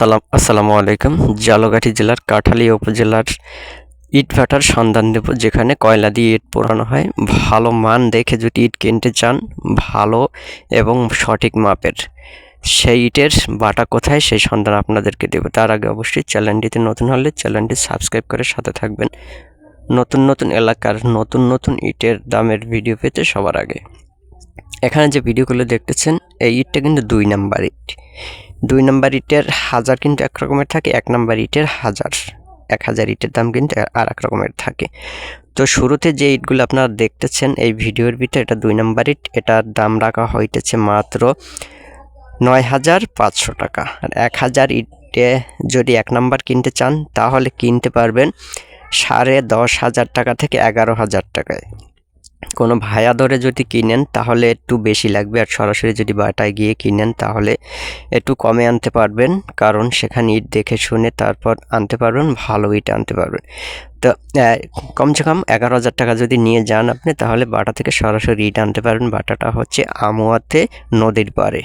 সালাম আসসালামু আলাইকুম। জালগাঠি জেলার কাঠালিয়া উপজেলার ইট ভাটার সন্ধান দেব যেখানে কয়লা দিয়ে ইট পোড়ানো হয়। ভালো মান দেখে যদি ইট কিনতে চান, ভালো এবং সঠিক মাপের। সেই ইটের বাটা কোথায়, সেই সন্ধান আপনাদেরকে দেব। তার আগে অবশ্যই চ্যানেলটিতে নতুন হলে চ্যানেলটি সাবস্ক্রাইব করে সাথে থাকবেন। নতুন নতুন এলাকার নতুন নতুন ইটের দামের ভিডিও পেতে সবার আগে। এখানে যে ভিডিওগুলো দেখতেছেন, এই ইটটা কিন্তু দুই নাম্বার ইট। দুই নাম্বার ইটের হাজার কিন্তু এক রকমের থাকে, এক নাম্বার ইটের হাজার। এক হাজার ইটের দাম কিন্তু আর এক রকমের থাকে। তো শুরুতে যে ইটগুলো আপনারা দেখতেছেন এই ভিডিওর ভিতরে, এটা দুই নাম্বার ইট, এটার দাম রাখা হইতেছে মাত্র নয় হাজার পাঁচশো টাকা। আর এক হাজার ইটে যদি এক নাম্বার কিনতে চান, তাহলে কিনতে পারবেন সাড়ে দশ হাজার টাকা থেকে এগারো হাজার টাকায়। কোনো ভায়া ধরে যদি কিনেন, তাহলে একটু বেশি লাগবে। আর সরাসরি যদি বাটায় গিয়ে কিনেন, তাহলে একটু কমে আনতে পারবেন। কারণ সেখানে ইট দেখে শুনে তারপর আনতে পারবেন, ভালো ইট আনতে পারবেন। তো কমসে কম এগারো হাজার টাকা যদি নিয়ে যান আপনি, তাহলে বাটা থেকে সরাসরি ইট আনতে পারবেন। বাটাটা হচ্ছে আমুয়াতে নদীর পাড়ে।